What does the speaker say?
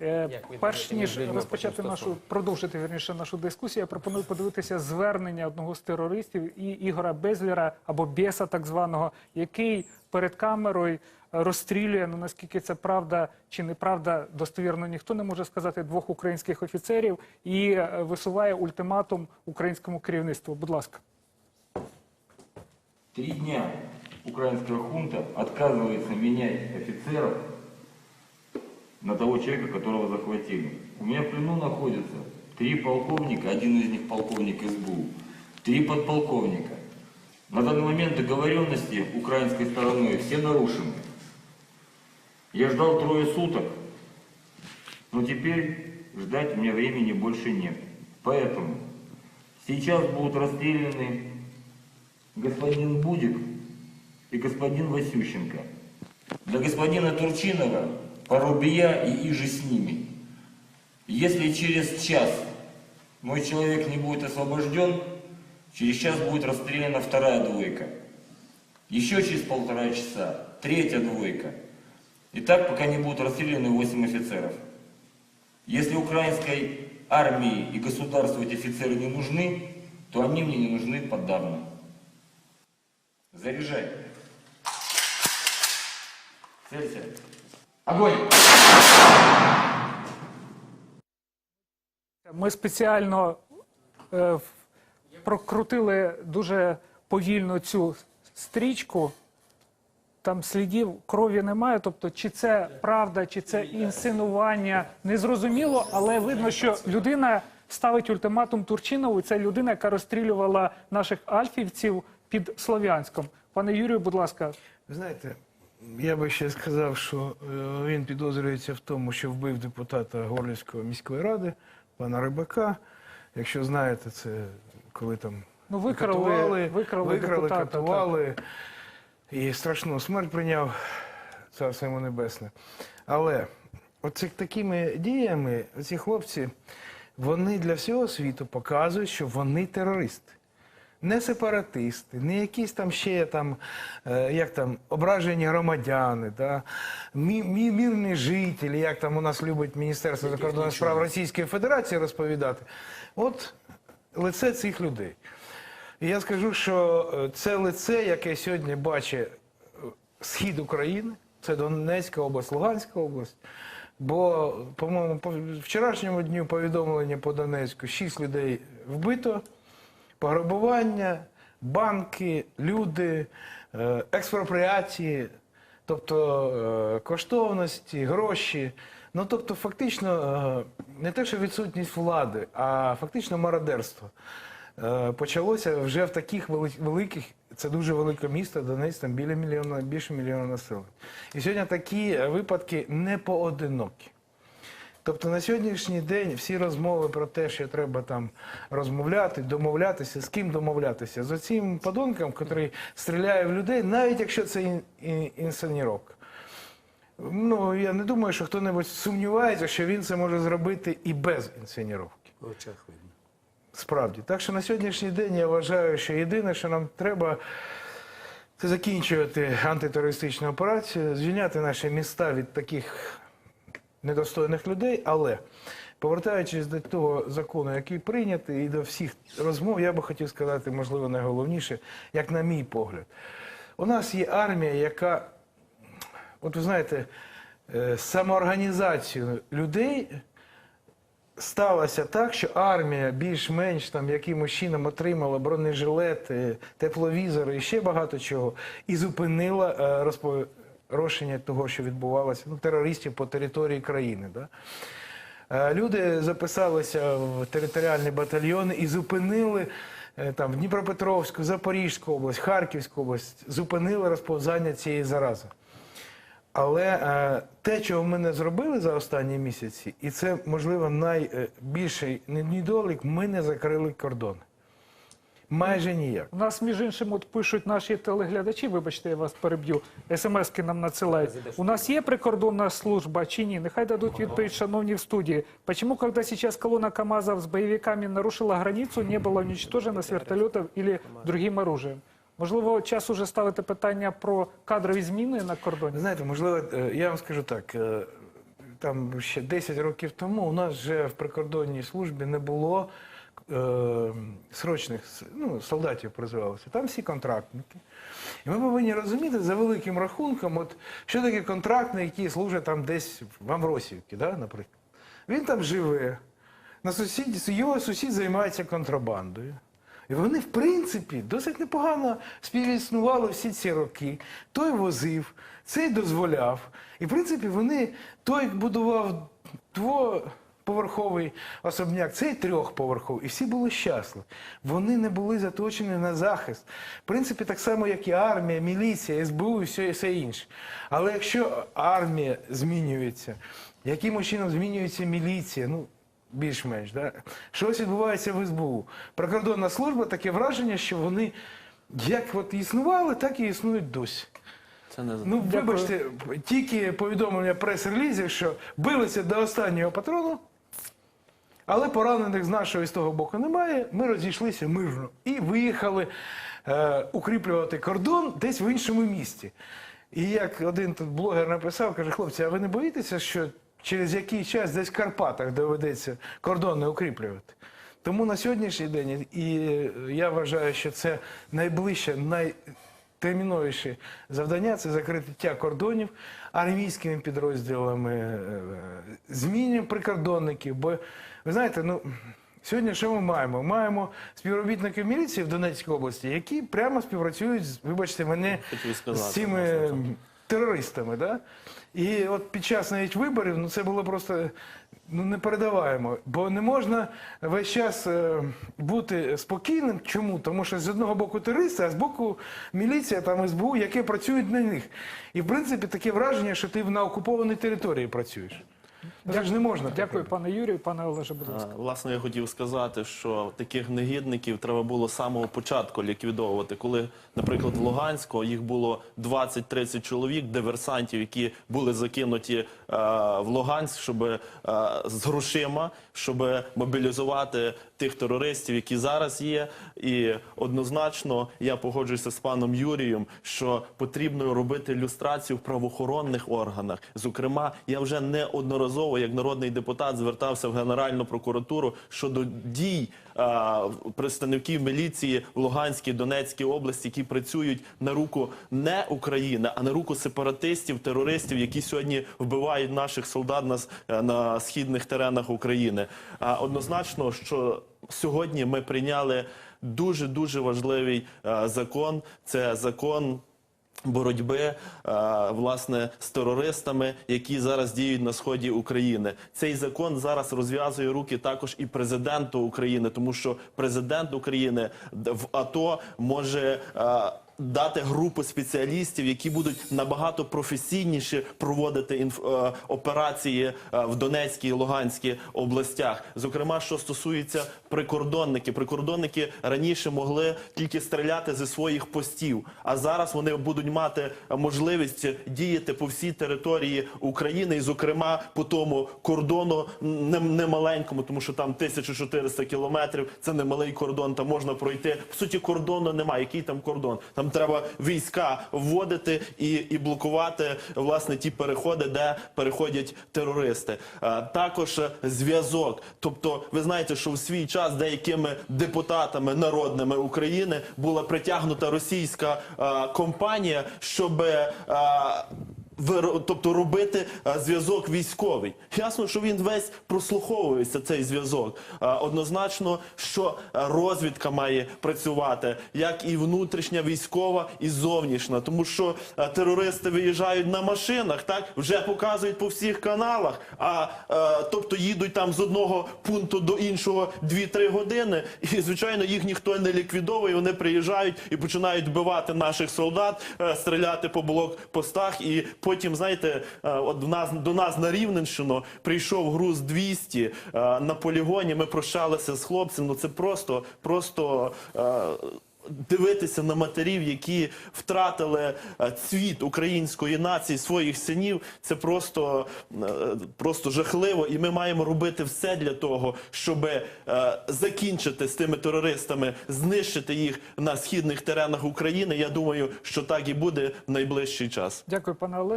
Е, Перш ніж розпочати нашу продовжити вірніше нашу дискусію, я пропоную подивитися звернення одного з терористів і Ігора Безлєра або Бєса, так званого, який перед камерою розстрілює. Ну наскільки це правда чи неправда, достовірно ніхто не може сказати двох українських офіцерів і е, висуває ультиматум українському керівництву. Будь ласка. Три дня украинская хунта отказывается менять офицеров на того человека, которого захватили. У меня в плену находятся три полковника, один из них полковник СБУ, три подполковника. На данный момент договоренности украинской стороной все нарушены. Я ждал трое суток, но теперь ждать у меня времени больше нет. Поэтому сейчас будут расстреляны господин Будик и господин Васющенко. Для господина Турчинова Порубия и иже с ними. Если через час мой человек не будет освобожден, через час будет расстреляна вторая двойка. Еще через полтора часа третья двойка. И так, пока не будут расстреляны 8 офицеров. Если украинской армии и государству эти офицеры не нужны, то они мне не нужны подавно. Заряжай. Целься. Огонь! Ми спеціально е, прокрутили дуже повільно цю стрічку. Там слідів крові немає. Тобто, чи це правда, чи це інсинування, незрозуміло, але видно, що людина ставить ультиматум Турчинову. Це людина, яка розстрілювала наших альфівців під Слов'янськом. Пане Юрію, будь ласка, Ви Знаєте, я би ще сказав, що е, він підозрюється в тому, що вбив депутата Горлівської міської ради, пана Рибака. Якщо знаєте, це коли там ну викрали, катували, викрали, викрали депутата. так. і страшну смерть прийняв царство йому небесне. Але оце такими діями ці хлопці, вони для всього світу показують, що вони терористи. Не сепаратисти, не якісь там ще там, е, як там, ображені громадяни, да? мі, мі, мирні жителі, як там у нас любить Міністерство закордонних справ Російської Федерації розповідати. От лице цих людей. І я скажу, що е, це лице, яке сьогодні бачить е, схід України, це Донецька область, Луганська область. Бо, по-моєму, по вчорашньому дню повідомлення по Донецьку шість людей вбито, пограбування, банки, люди, е, експропріації, тобто е, коштовності, гроші. Ну, тобто, фактично, е, не те, що відсутність влади, а фактично мародерство. Почалося вже в таких великих, це дуже велике місто, Донець, там біля мільйона, більше мільйона населення. І сьогодні такі випадки не поодинокі. Тобто на сьогоднішній день всі розмови про те, що треба там розмовляти, домовлятися, з ким домовлятися, з оцим подонком, який стріляє в людей, навіть якщо це ін-. Ну, я не думаю, що хто-небудь сумнівається, що він це може зробити і без інсценіровки. В очах видно. Справді. Так що на сьогоднішній день я вважаю, що єдине, що нам треба, це закінчувати антитерористичну операцію, звільняти наші міста від таких недостойних людей, але повертаючись до того закону, який прийнятий, і до всіх розмов, я би хотів сказати, можливо, найголовніше, як на мій погляд. У нас є армія, яка, от ви знаєте, е, самоорганізацію людей сталося так, що армія більш-менш там якимось чином отримала бронежилети, тепловізори і ще багато чого, і зупинила е, того, що відбувалося, ну, терористів по території країни. Да? Е, Люди записалися в територіальні батальйони і зупинили е, там Дніпропетровську, Запорізьку область, Харківську область, зупинили розповзання цієї зарази. Але е, те, чого ми не зробили за останні місяці, і це, можливо, найбільший недолік, ми не закрили кордони. Майже ніяк. У нас, між іншим, от пишуть наші телеглядачі, вибачте, я вас переб'ю, смски нам надсилають. У нас є прикордонна служба чи ні? Нехай дадуть відповідь, шановні в студії. Почему, когда сейчас колонна КАМАЗов с боевиками нарушила границу, не было уничтожено с вертолетов или другим оружием? Можливо, час уже ставити питання про кадрові зміни на кордоні? Знаєте, можливо, е, я вам скажу так. е, там ще 10 років тому у нас вже в прикордонній службі не було е, срочних ну, солдатів призивалося. Там всі контрактники. І ми повинні розуміти за великим рахунком, от, що таке контрактник, який служить там десь в Амвросівці, да, наприклад. Він там живе. На сусід, його сусід займається контрабандою. І вони, в принципі, досить непогано співіснували всі ці роки. Той возив, цей дозволяв. І, в принципі, вони той будував двоповерховий особняк, цей трьохповерховий. І всі були щасливі. Вони не були заточені на захист. В принципі, так само, як і армія, міліція, СБУ і все, і все інше. Але якщо армія змінюється, яким чином змінюється міліція? Ну, більш-менш. Да? Щось відбувається в СБУ. Прикордонна служба таке враження, що вони як от існували, так і існують досі. Це не Ну, Дякую. вибачте, тільки повідомлення прес-релізів, що билися до останнього патрону, але поранених з нашого і з того боку немає. Ми розійшлися мирно і виїхали е, укріплювати кордон десь в іншому місті. І як один тут блогер написав, каже, хлопці, а ви не боїтеся, що через який час десь в Карпатах доведеться кордон не укріплювати? Тому на сьогоднішній день, і е, я вважаю, що це найближче, найтерміновіше завдання це закриття кордонів армійськими підрозділами, е, змінюємо прикордонників. Бо ви знаєте, ну. Сьогодні що ми маємо? Маємо співробітників міліції в Донецькій області, які прямо співпрацюють з, вибачте, мене сказати, з цими терористами. Да? І от під час навіть виборів ну, це було просто ну, непередаваємо. Бо не можна весь час е, бути спокійним. Чому? Тому що з одного боку терористи, а з боку міліція там СБУ, які працюють на них. І в принципі таке враження, що ти на окупованій території працюєш. Це ж не можна. Дякую, пане Юрію, пане Олеже, будь ласка. Власне, я хотів сказати, що таких негідників треба було з самого початку ліквідовувати. Коли, наприклад, в Луганську їх було 20-30 чоловік, диверсантів, які були закинуті е, в Луганськ, щоб е, з грошима, щоб мобілізувати тих терористів, які зараз є. І однозначно я погоджуюся з паном Юрієм, що потрібно робити люстрацію в правоохоронних органах. Зокрема, я вже неодноразово, як народний депутат, звертався в Генеральну прокуратуру щодо дій а, представників міліції в Луганській Донецькій області, які працюють на руку не України, а на руку сепаратистів, терористів, які сьогодні вбивають наших солдат на, е, на східних теренах України. А однозначно, що сьогодні ми прийняли дуже дуже важливий е, закон. Це закон боротьби е, власне з терористами, які зараз діють на сході України. Цей закон зараз розв'язує руки також і президенту України, тому що президент України в АТО може. Дати групу спеціалістів, які будуть набагато професійніше проводити інф... е, операції е, в Донецькій і Луганській областях. Зокрема, що стосується прикордонників, прикордонники раніше могли тільки стріляти зі своїх постів, а зараз вони будуть мати можливість діяти по всій території України, і зокрема по тому кордону не- немаленькому, тому що там 1400 кілометрів. Це немалий кордон. Там можна пройти. По суті, кордону немає. Який там кордон? Там треба війська вводити і, і блокувати власне ті переходи, де переходять терористи. А, Також е, зв'язок. Тобто, ви знаєте, що в свій час деякими депутатами народними України була притягнута російська а, компанія, щоб е, виро- тобто робити е, зв'язок військовий. Ясно, що він весь прослуховується, цей зв'язок. Е, Однозначно, що е, розвідка має працювати, як і внутрішня військова, і зовнішня. Тому що терористи виїжджають на машинах, так вже показують по всіх каналах. А тобто їдуть там з одного пункту до іншого 2-3 години, і звичайно їх ніхто не ліквідовує. Вони приїжджають і починають вбивати наших солдат, стріляти по блокпостах. І потім, знаєте, е, от нас до нас на Рівненщину прийшов груз 200 е, на полігоні. Ми прощалися з хлопцем. Ну це просто, просто. е, Дивитися на матерів, які втратили цвіт української нації, своїх синів, це просто, просто жахливо. І ми маємо робити все для того, щоб закінчити з тими терористами, знищити їх на східних теренах України. Я думаю, що так і буде в найближчий час. Дякую, пане Олеже.